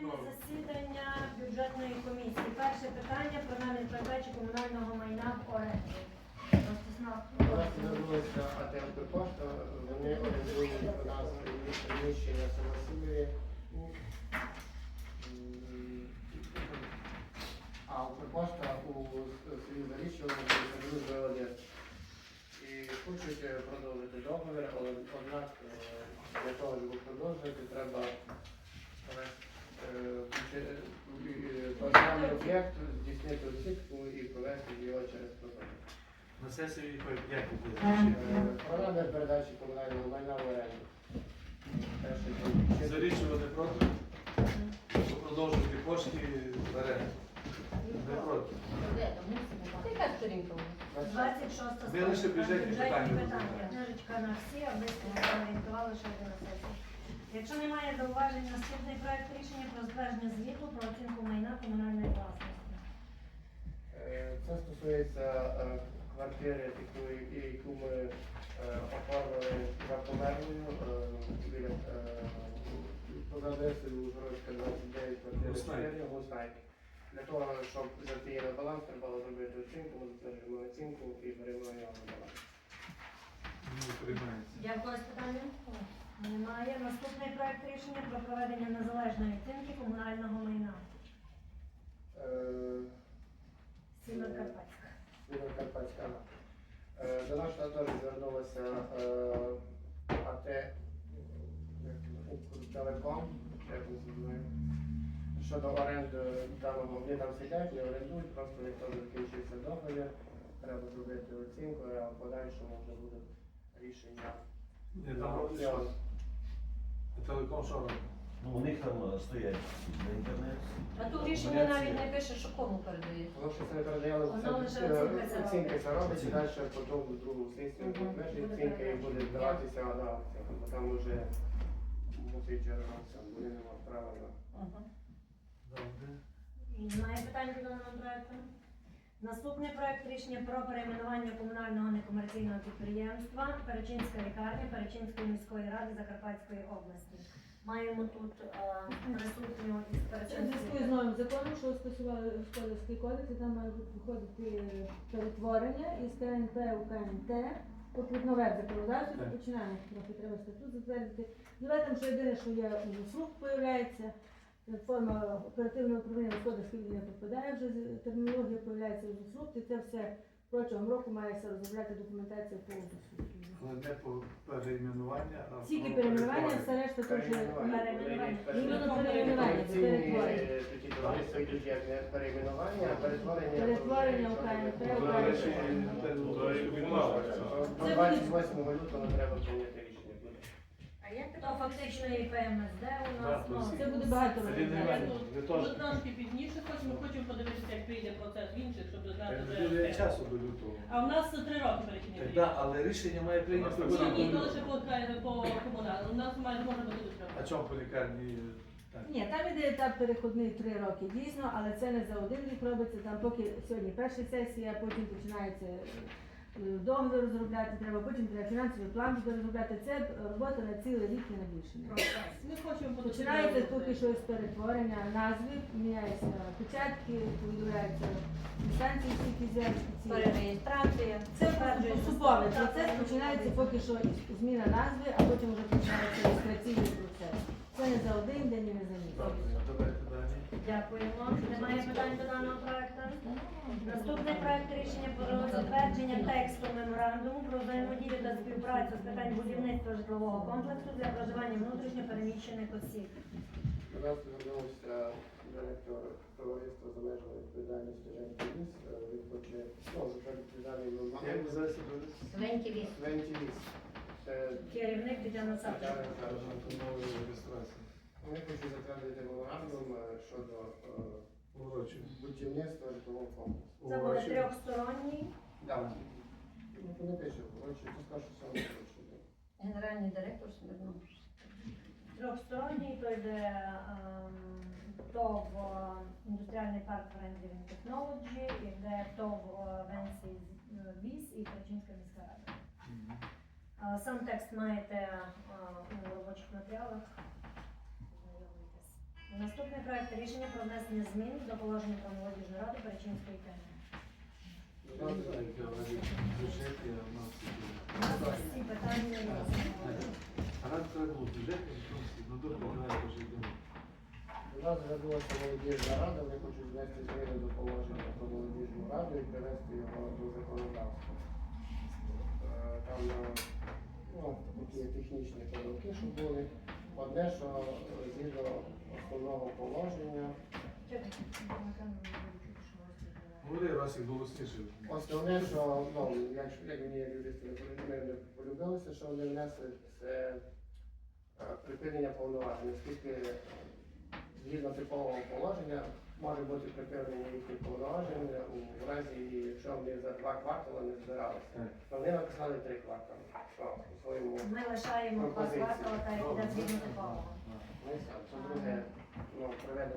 Продовжуємо засідання бюджетної комісії. Перше питання про намір передачі комунального майна в оренду. До нас звернулися АТ «Укрпошта», вони орендують у нас приміщення в Самосилові. А Укрпошта у селі Заріччя дуже. І хочуть е, продовжити договір, але однак е, для того, щоб продовжити, треба е, е, програмний об'єкт, здійснити оцінку і провести його через протокол. На сесії як буде? Програма передачі комунального майна в оренду. Зарішувати проти, продовжувати кошти в оренду. Не проти. Яка сторінка у нас? 26 Ми лише бюджетні питання. Книжечка на всі, а ви орієнтували, що йде на сесію. Якщо немає зауважень, наступний проект рішення про затвердження звіту про оцінку майна комунальної власності. Е, Це стосується е, квартири, яку ми е, оформили за померлою біля поза адресою Ужгородська 29, квартира Гуснайки. 4, Гуснайки. Для того, щоб її на баланс, треба було зробити оцінку, ми затверджуємо оцінку і беремо його на баланс. Є в когось питання? Немає. Наступний проект рішення про проведення незалежної оцінки комунального майна. Е, Сіверкарпатська. Сєвєрокарпатська. Е, До нас теж звернулося е, АТ Укртелеком, щодо оренди даного, вони там сидять, не орендують, просто в них теж закінчився договір, треба зробити оцінку, а в подальшому вже буде рішення. Ні, там робить що? Телеком що робить? Ну, у них там е, стоять на інтернет. А тут рішення навіть не пише, що кому передає. Воно що це не передає, Воно лише це оцінка це оцінка робить. робить, і далі потім в другу сесію Мгм. буде межі оцінка і буде здаватися аукціон, бо там вже мусить джерелося, вони не мають права на. Добре. І Немає питань до даного проекту. Наступний проект рішення про перейменування комунального некомерційного підприємства Перечинська лікарня Перечинської міської ради Закарпатської області. Маємо тут е, присутню із Це зв'язку з новим законом, що скасували господарський кодекс, і там має виходити перетворення із КНП у КНТ. Тобто нове законодавство, Так. починаємо трохи треба статут затвердити. Нове там, що єдине, що є фрукт появляється, форма оперативного управління господарських не попадає вже термінологія появляється фрукт, і це все протягом року мається розробляти документація по усусу. Але не по перейменування, а Тільки перейменування, перетворення. все решта то вже Перейменування. іменно перейменування, це перетворення. як не перейменування, а перетворення. Перетворення. До Це 28 лютого треба прийняти рішення. буде. А як То фактично і ПМСД у нас. Да, ну. Це буде багато Сергій розглядати. Іванович, ви Ми трошки пізніше хочемо, хочемо подивитися, як прийде процес в інших, щоб знати, буде де. часу до лютого. А в нас три роки перехідні Так, період. да, але рішення має прийняти Ні, ні, то лише по, по комунальному. У нас має може бути до. А чому по лікарні? Так. Ні, там іде етап переходний три роки дійсно, але це не за один рік робиться. Там поки сьогодні перша сесія, потім починається е, договір розробляти, треба, потім треба фінансовий план буде розробляти. Це робота на цілий рік і на більше. Ми хочемо. Починається поки що з перетворення назви, міняються печатки, повідомляються інстанції всі фізичні. перереєстрація. Це поступовий процес, починається поки що зміна назви, а потім вже починається реєстраційний процес. Це не за один день і не за місяць. Дякуємо. Немає питань до даного проекту. Наступний проект рішення про затвердження тексту меморандуму про взаємодію та співпрацю з питань будівництва житлового комплексу для проживання внутрішньо переміщених осіб. До нас звернувся директор товариства з обмеженою відповідальністю Женький Ліс. Е, Він хоче, ну, вже відповідальний зараз себе ліс. Женький Ліс. Це Керівник Тетяна Савченко. Тетяна Вони хочуть затвердити меморандум е, щодо е, будівництва житлового комплексу. Це буде трьохсторонній. Да. Ну, то не пише, коротше, ти скажеш, що саме коротше. Генеральний директор Смірнов. Трьохсторонній, то йде ем, ТОВ е, індустріальний парк Friendly Living Technology, йде ТОВ е, Венсі ВІС і Перечинська міська рада. Е, Сам текст маєте е, у робочих матеріалах. Наступний проект рішення про внесення змін до положення про молодіжну раду Перечинської теми. У. Всі питання нас звернулася молодіжна рада, вони хочуть внести зміни до положення про молодіжну раду і привести його до законодавства. Е, Там е, ну, такі технічні помилки, що були. Одне, що згідно основного положення, Говори, раз їх голосніше. основне, що ну, як, як мені як юристи не полюбилося, що вони внесли, це е, припинення повноважень, оскільки е, згідно типового положення може бути припинення їхніх повноважень у разі, якщо вони за два квартали не збиралися. Вони написали три квартали. Що, у своєму Ми лишаємо два Пропозиції. квартали та іде згідно типового. ми це друге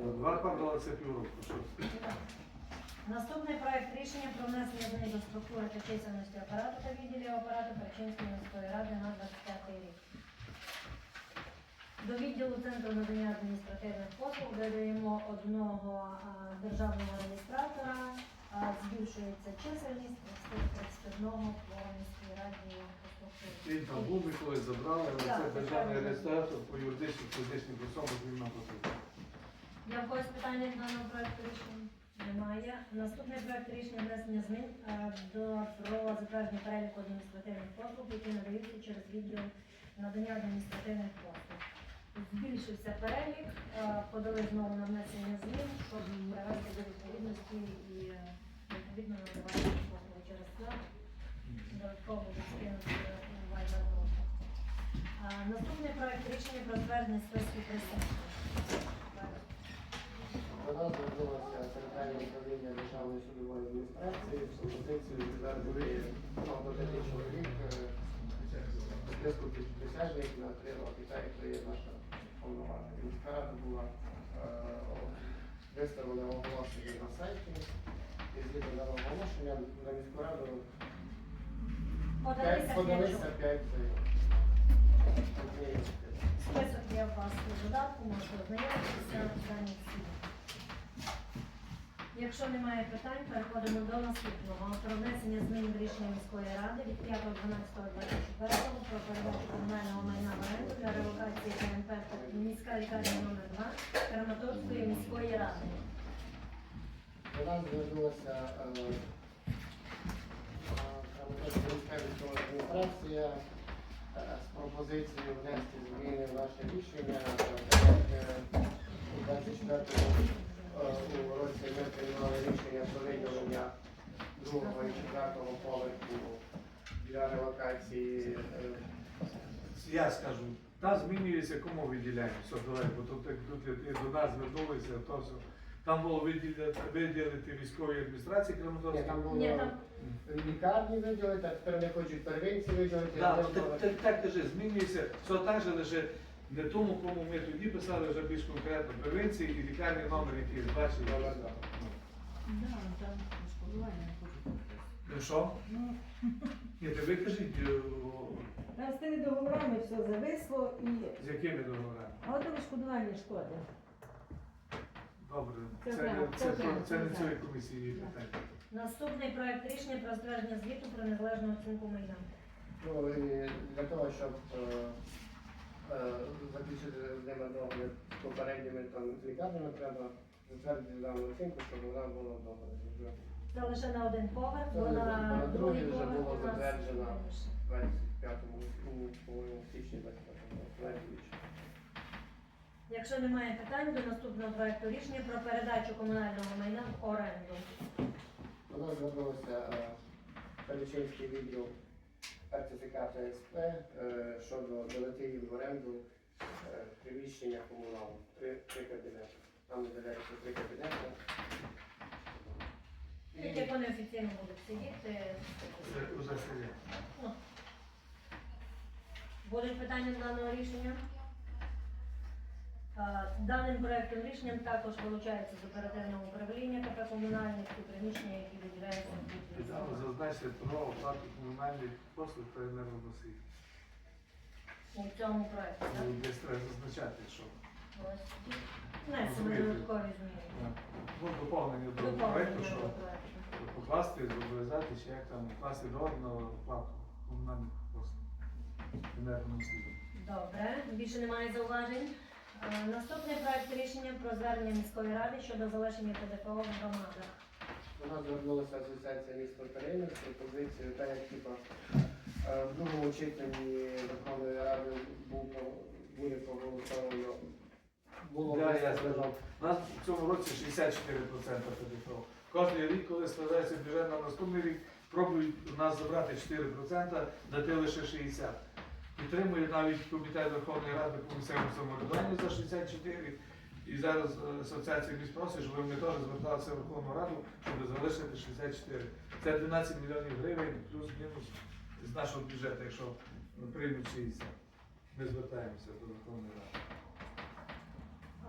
ну. Два квартали це півроку. Що? Наступний проект рішення про внесення змін до структури та чисельності апарату та відділів апарату Перечинської міської ради на 25 рік. До відділу Центру надання адміністративних послуг додаємо одного державного реєстратора, збільшується чисельність з 31 по міській раді. Він там був, ми колись забрали, але це державний реєстратор по юридичним фізичним особам він нам потрібен. В когось питання до даного проекту рішення? Немає. Наступний проект рішення внесення змін до про затвердження переліку адміністративних послуг, які надаються через відділ надання адміністративних послуг. Збільшився перелік, е, подали знову на внесення змін, щоб привести до відповідності і е, відповідно надавати послуги через це. Додатково відкинути вайбер групу. Наступний проект рішення про затвердження списків присутніх. До нас звернулося центральне управління Державної судової адміністрації з пропозицією затвердити автоматичний чоловік е, списку присяжних на три роки, це є наша повноваження. Міська була е, виставлена оголошення на сайті, і згідно оголошення на міську раду Подалися п'ять- подалися п'ять. п'ять заявок. Однієї Список є у вас у додатку, можете ознайомитися дані всі. Якщо немає питань, переходимо до наступного. Про внесення змін міської ради від 5.12.24 про передачу комунального майна в оренду для релокації КНП міська лікарня номер 2 Краматорської міської ради. До нас звернулася е, адміністрація е, з пропозицією внести зміни в наше рішення, е, так як е, у 24-му у році ми приймали рішення про виділення другого і четвертого поверху для релокації. е, Я скажу, там змінюється, кому виділяємо. Все, давай, бо тут, як тут до нас звернулися, то все. Там було виділити, виділити військовій адміністрації Ні, там було Ні, там лікарні виділити, а тепер вони хочуть первинці виділити. Да, один так, так, так кажи, змінюється, все так же лише не тому, кому ми тоді писали вже більш конкретно превенції і лікарні номер, який бачили. Да, там шкодування не хочуть. Ну що? Ну, Ні, то ви кажіть, е, Там з тими договорами все зависло і з якими договорами? а от відшкодування шкоди. Добре, Це це, окремо, це, це це, не цієї комісії питання. наступний проект рішення про затвердження звіту про незалежну оцінку майна. Ну, і для того, щоб е, е, заключити з ними договір з попередніми там з лікарнями, треба затвердити дану оцінку, щоб вона була. Вже Це лише на один поверх, бо на другий другий вже поверх було у нас затверджено. менше. в 25-му, у, по-моєму, в січні 25-му, навіть більше. Якщо немає питань до наступного проекту рішення про передачу комунального майна в оренду. До нас звернулося е, Пелічинський відділ РТЦК та СП е, щодо додати їм в оренду е, приміщення комуналу. Три, три кабінети. Там виділяється три кабінети. Як вони офіційно будуть сидіти. Вже сидять. Будуть питання до даного рішення? А, Даним проектом рішенням також вилучається з оперативного управління КП комунальних і приміщення, які виділяються в будь зазначити про оплату комунальних послуг та енергоносій. у цьому проекті. так? Ну, Десь треба зазначати, що Внесемо Розумієте. додаткові зміни. Ну, доповнення до проекту, що покласти, зобов'язати, чи як там покласти договір на оплату комунальних послуг. Інертному сліду. Добре, більше немає зауважень. Е, Наступний проект рішення про звернення міської ради щодо залишення ПДФО в громадах. До нас звернулася асоціація міста Перейми з пропозицією, так як типа е, в другому читанні Верховної Ради був буде проголосовано. Було Да, я сказав. У нас в цьому році 64% ПДФО. Кожен рік, коли складається бюджет на наступний рік, пробують у нас забрати 4%, дати лише 60%. Підтримує навіть комітет Верховної Ради по місцевому самоврядуванню за 64%. І зараз е, асоціація міст просить, щоб вони теж зверталися в Верховну Раду, щоб залишити 64. Це 12 мільйонів гривень плюс-мінус з нашого бюджету, якщо приймуть 60. Ми звертаємося до Верховної Ради.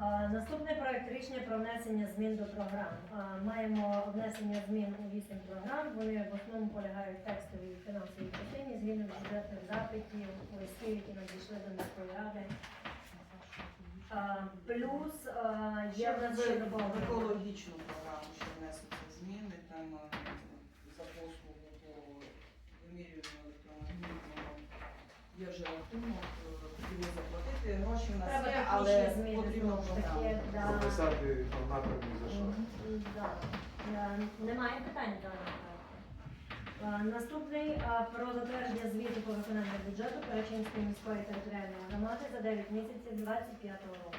Наступний проект рішення про внесення змін до програм. Маємо внесення змін у вісім програм. Вони в основному полягають в текстовій фінансовій частині згідно бюджетних запитів, листів, які надійшли до міської ради. Плюс є в нас ще в екологічну програму, що внесуться зміни, там за послугу по електромагнітного є вже рахунок, е, потрібно заплатити. Гроші в нас Треба є, технічні але зміни потрібно знову ж таки. да. Записати там напрямки за що. Мгм, да. Е, Немає питань до даного. Е, Наступний е, про затвердження звіту по виконанню бюджету Перечинської міської територіальної громади за 9 місяців 25 року.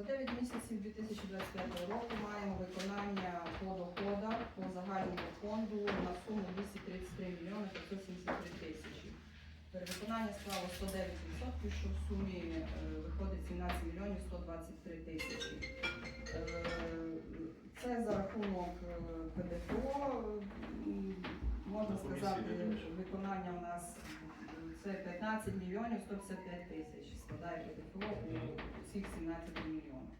За 9 місяців 2025 року маємо виконання по доходах по загальному фонду на суму 233 мільйони 573 тисячі. Перевиконання склало 109%, що в сумі е, виходить 17 мільйонів 123 тисячі. Е, Це за рахунок е, ПДФО. Можна сказати, виконання у нас це 15 мільйонів 155 тисяч складає ПДФО у цих 17 мільйонів.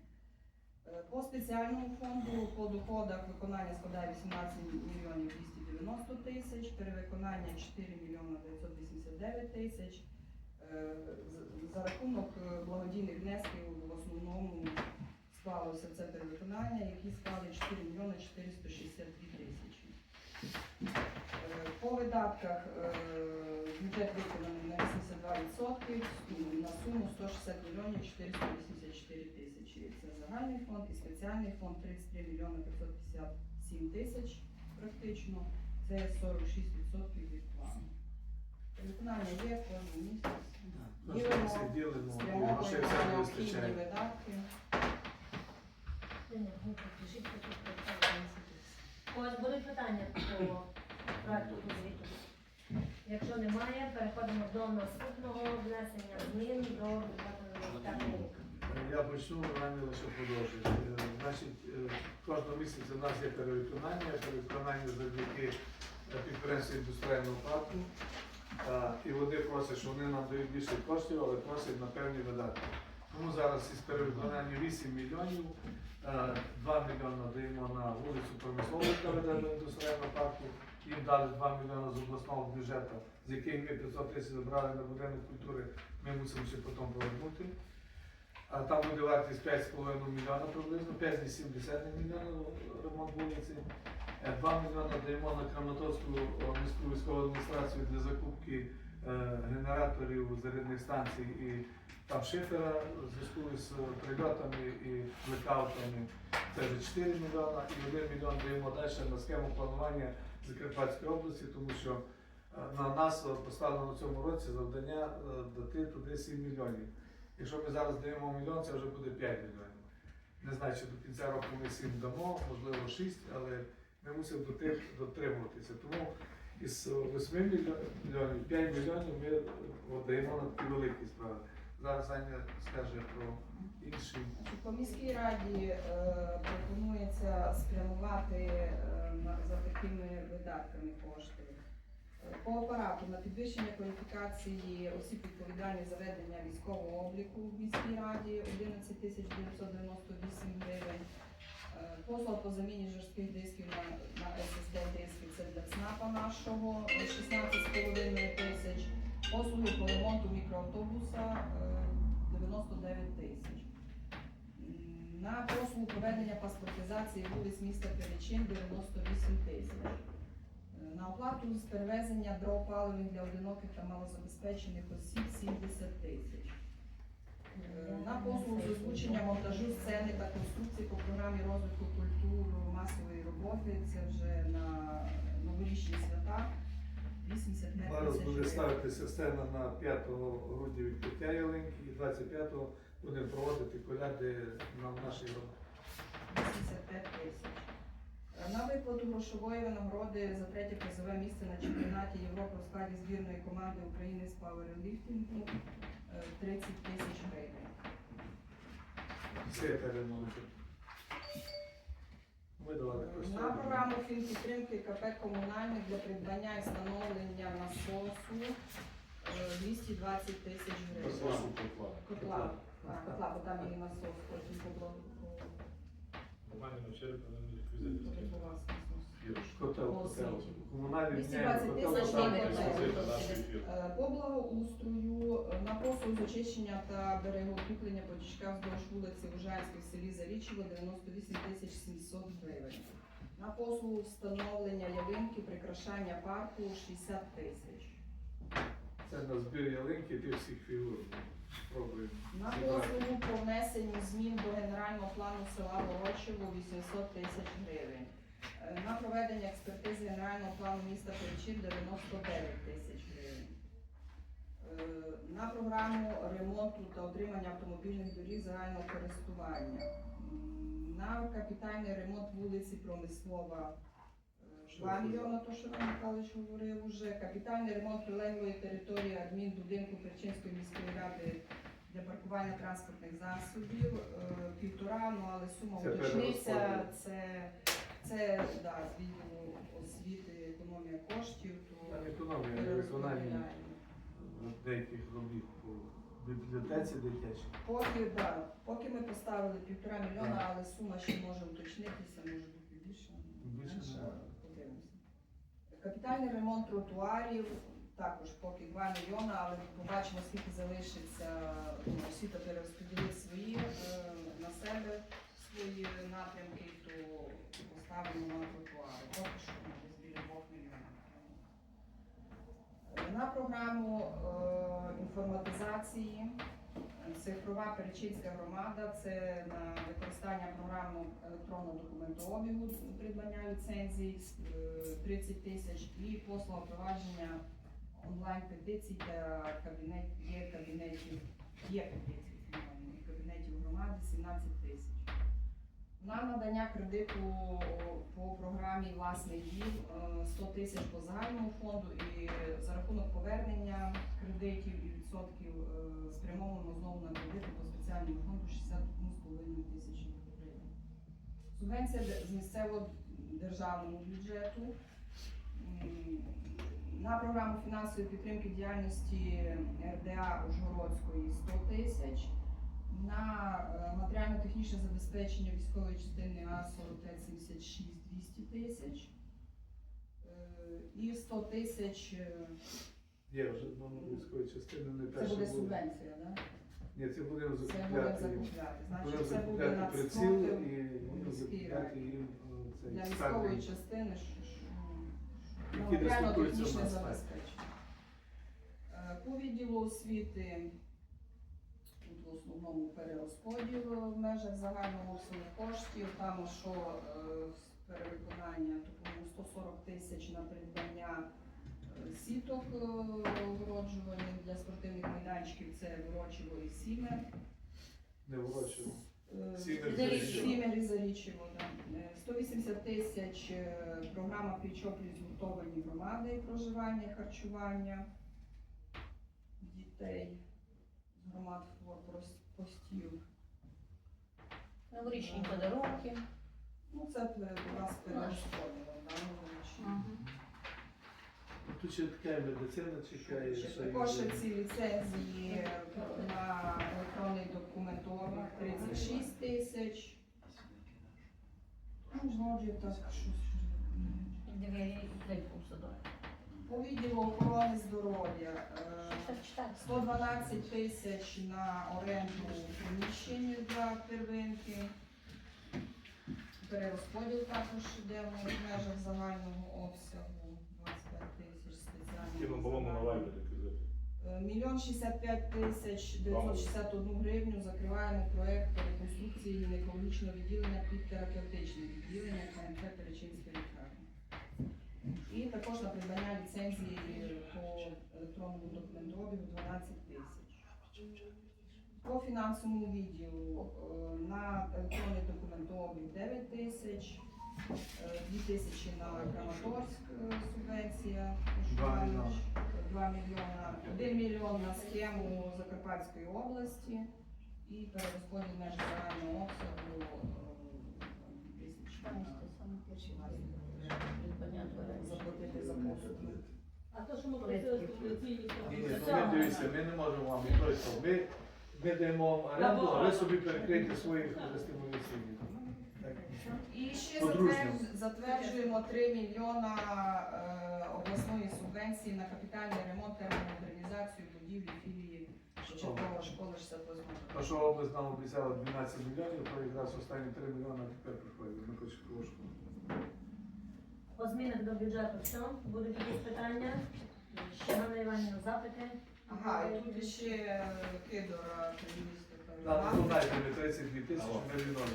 Е, По спеціальному фонду по доходах виконання складає 18 мільйонів 290 тисяч, перевиконання 4 мільйони 989 тисяч. Е, За рахунок е, благодійних внесків в основному склалося це перевиконання, які склали 4 мільйони 462 тисячі. Е, По видатках е, бюджет виконаний на 82%, ну, на суму 160 мільйонів 484 тисячі. Це загальний фонд і спеціальний фонд 33 мільйони 557 тисяч практично. Це 46% від плану. Виконання є кожен місяць. Ділимо, Спрямовуємо необхідні видатки. Ну, будуть питання по проекту звіту? Якщо немає, переходимо до наступного внесення змін до бюджету на 25 рік. Я почну, мене лише продовжую. Е, Значить, е, кожного місяця у нас є перевиконання, перевиконання завдяки е, підприємству індустріального парку. І вони просять, що вони нам дають більше коштів, але просять на певні видатки. Тому зараз із перевиконання 8 мільйонів, е, 2 мільйони даємо на вулицю промислову, яка веде індустріального парку. Їм дали 2 мільйони з обласного бюджету, з яких ми 500 тисяч забрали на будинок культури, ми мусимо ще потім повернути. А там буде вартість 5,5 мільйона приблизно, 5,70 мільйонів ремонт вулиці. Е, 2 мільйони даємо на Краматорську міську військову адміністрацію для закупки е, генераторів зарядних станцій і там шифера в зв'язку з прильотами і блекаутами. Це вже 4 мільйона і 1 мільйон даємо далі на схему планування Закарпатської області, тому що е, на нас поставлено в цьому році завдання е, дати туди 7 мільйонів. Якщо ми зараз даємо мільйон, це вже буде 5 мільйонів. Не знаю, чи до кінця року ми 7 дамо, можливо 6, але ми мусимо до тих дотримуватися. Тому із 8 мільйонів 5 мільйонів ми е, даємо на такі великі справи. Зараз Аня скаже про інші. По міській раді е, пропонується спрямувати е, на- за такими видатками кошти. Е, По апарату на підвищення кваліфікації осіб відповідальних за ведення військового обліку в міській раді 11 тисяч 998 гривень. Е, Послуга по заміні жорстких дисків на, на SSD диски це для ЦНАПа нашого 16,5 тисяч. Послуги по ремонту мікроавтобуса е, 99 тисяч. На послугу проведення паспортизації вулиць міста Перечин 98 тисяч. Е, На оплату з перевезення дров паливних для одиноких та малозабезпечених осіб 70 тисяч. Е, На послугу з озвучення монтажу сцени та конструкції по програмі розвитку культури масової роботи. Це вже на новорічні свята. 85 Зараз буде ставитися сцена на 5 грудня відкриття ялинки і 25-го будемо проводити коляди на нашій громаді. 85 тисяч. Е, На виплату грошової винагороди за третє призове місце на чемпіонаті Європи в складі збірної команди України з пауерліфтингу е, 30 тисяч гривень. Все переносить. Ми. На програму фінпідтримки КП комунальних для придбання і встановлення насосу е, 220 тисяч гривень. Котла. А, Котла, бо там є насос, потім побло- потребувався насос. Котел, По котел. освіті. Комунальний 220 днями котел. тисяч там гривень. котел. Е, По благоустрою е, на послуг з очищення та берегоукріплення потічка вздовж вулиці Ужанської в селі Зарічево 98 тисяч 700 гривень. На послугу встановлення ялинки, прикрашання парку 60 тисяч. Це на збір ялинки тих всіх фігур. Спробуємо. На послугу по внесенню змін до генерального плану села Ворочево 800 тисяч гривень. Е, На проведення експертизи генерального плану міста Перечин 99 тисяч гривень. Е, На програму ремонту та утримання автомобільних доріг загального користування. На капітальний ремонт вулиці Промислова Що 2 це мільйона, то що Іван Михайлович говорив уже. Капітальний ремонт прилеглої території адмінбудинку Перчинської міської ради для паркування транспортних засобів. Е, Півтора, ну але сума уточниться. Це, це да, з відділу освіти, економія коштів, то Там економія на виконанні деяких робіт по бібліотеці дитячій. Поки, да, поки ми поставили півтора мільйона, але сума ще може уточнитися, може бути більше. Більше менше, подивимося. Капітальний ремонт тротуарів також поки 2 мільйона, але побачимо, скільки залишиться. Ну, Освіта перерозподілить свої е, на себе свої напрямки, то поставимо на тротуари. Поки що десь біля 2 мільйонів. Е, На програму е, інформатизації цифрова Перечинська громада це на використання програмного електронного документообігу придбання ліцензій е, 30 тисяч і послуга провадження онлайн петицій та кабінет є кабінетів є петицій кабінетів громади 17 тисяч. На надання кредиту по програмі власний дім е, 100 тисяч по загальному фонду і за рахунок повернення кредитів і відсотків е, спрямовано знову на кредити по спеціальному фонду 61,5 тисячі гривень. Субвенція з місцевого державного бюджету на програму фінансової підтримки діяльності РДА Ужгородської 100 тисяч. На е, матеріально-технічне забезпечення військової частини А-4576 200 тисяч. Е, І 100 тисяч е, Є вже номер військової частини, не це буде субвенція, да? Ні, це будемо будемо закупляти. Будемо буде закупляти на приціл і будемо закупляти їм цей для військової частини Які дислокуються в нас, забезпечення. По відділу освіти в основному перерозподіл в межах загального обсягу коштів. Там що е, перевиконання то, по-моєму, 140 тисяч на придбання е, сіток е, для спортивних майданчиків. Це Ворочево і Сіме. Не ворочимо. Е, Сімер і Заріччево. Е, 180 тисяч програма пліч-опліч згуртовані громади проживання, харчування дітей громад постів. Новорічні подарунки. Ну, це е, у нас перерозподілом, да, новорічні. Тут ще така медицина чекає. Ще Також ці ліцензії на електронний документовий 36 тисяч. Ну, вроді так, щось. Двері в садок. По відділу охорони здоров'я е, Так, читай. 112 тисяч на оренду приміщень для первинки. Перерозподіл також йде в межах загального обсягу 25 тисяч спеціального. Е, Мільйон 65 тисяч 961 гривню закриваємо проект по реконструкції гінекологічного відділення під терапевтичне відділення КНП Перечинської. І також на придбання ліцензії по електронному документообігу 12 тисяч. По фінансовому відділу е, на електронний документообіг 9 тисяч, е, 2 тисячі на Краматорськ е, субвенція. Мільйони. 2 мільйона, 1 мільйон на схему Закарпатської області і перерозподіл меж загального обсягу заплатити за послуги. А то, що ми просили стабілізаційні Ні, ні, структури, то ми дивіться, ми не можемо вам що. Ми, ми даємо вам оренду, а ви собі перекрийте своїх стимуляційних. Так. І ще затвердж- затверджуємо 3 мільйона е, обласної субвенції на капітальний ремонт та модернізацію будівлі філії початкової школи 68 То, що область нам обіцяла 12 мільйонів, то якраз останні 3 мільйони тепер приходять. Ми хочемо трошки. По змінах до бюджету все. Будуть якісь питання? Ще Ганна Іванівна, запити? Ага, і тут ще е, Кидора привіз Нам така. донайте ми 32 тисячі, ми відновимо.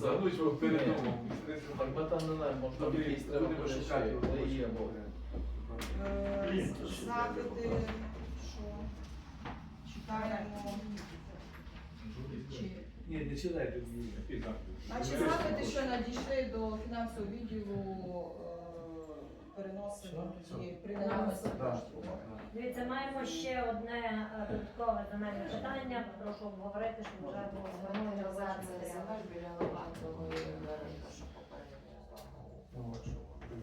Зануть вам передумав. Тобто Будемо шукати. Е, Запити, що читаємо. Чи Ні, не читайте. Значить, запити, що надійшли до фінансового відділу, е, переносимо тоді при наявності Дивіться, маємо ще одне е, додаткове земельне питання. Прошу обговорити, щоб вже було звернено на ваш матеріал. біля що попередньо.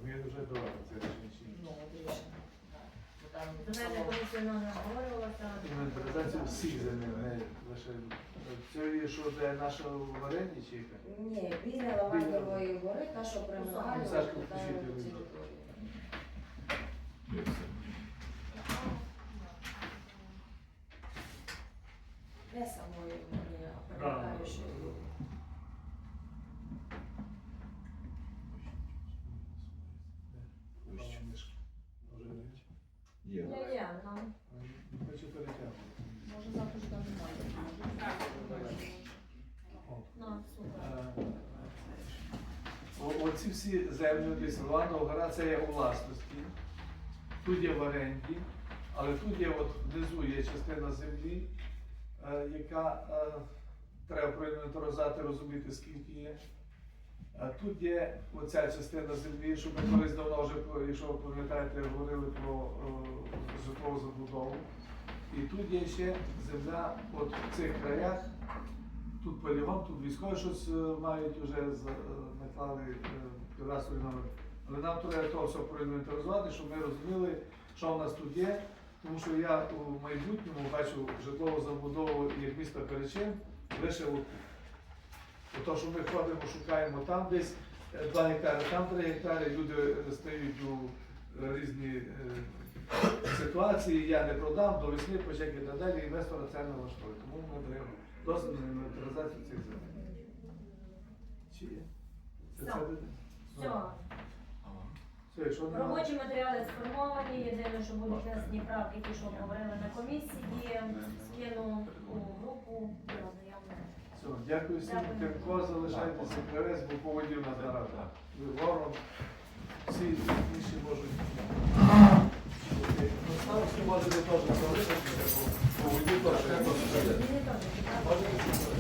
Ми вже давали це рішення. чи ні? Ну, рішення. Не обговорювалася. Інвентаризація всіх земель, не лише. Це що де наша в чи яка? Ні, біля Лавандової гори, та що примагає, Сашко, та включіть. Не самої гори, а примагає, що Є. Я, я, ну. Хочу перетягнути. Може завтра ж там немає. Ну, супер. Е, о- Оці всі землі Луганова гора це є у власності. Тут є в оренді, але тут є от внизу є частина землі, е, яка е, треба проінвентаризувати, розуміти, скільки є. А тут є оця частина землі, що ми колись давно вже, якщо ви пам'ятаєте, говорили про е, житлову забудову. І тут є ще земля от в цих краях. Тут полігон, тут військові щось е, мають вже е, наклали е, кадастровий. Але нам треба то все проінвентаризувати, щоб ми розуміли, що в нас тут є. Тому що я у майбутньому бачу житлову забудову як міста Перечин лише отут. То, що ми ходимо, шукаємо там десь 2 гектари, там 3 гектари, люди е, стають у е, різні е, ситуації, я не продам, до весни почек і так далі, інвестора це не влаштує. Тому ми даємо досвід на інвентаризацію цих земель. Чи є? Все. Все, якщо немає. Робочі матеріали сформовані. Єдине, що будуть внесені правки, ті, що обговорили на комісії, скину у групу і. Все, дякую всім. Дякую. Залишайтеся прес, бо поводів нас нарада. Ви ворон, всі інші можуть. Ну, можете теж залишитися, бо поводів теж треба. Мені теж цікаво. Можете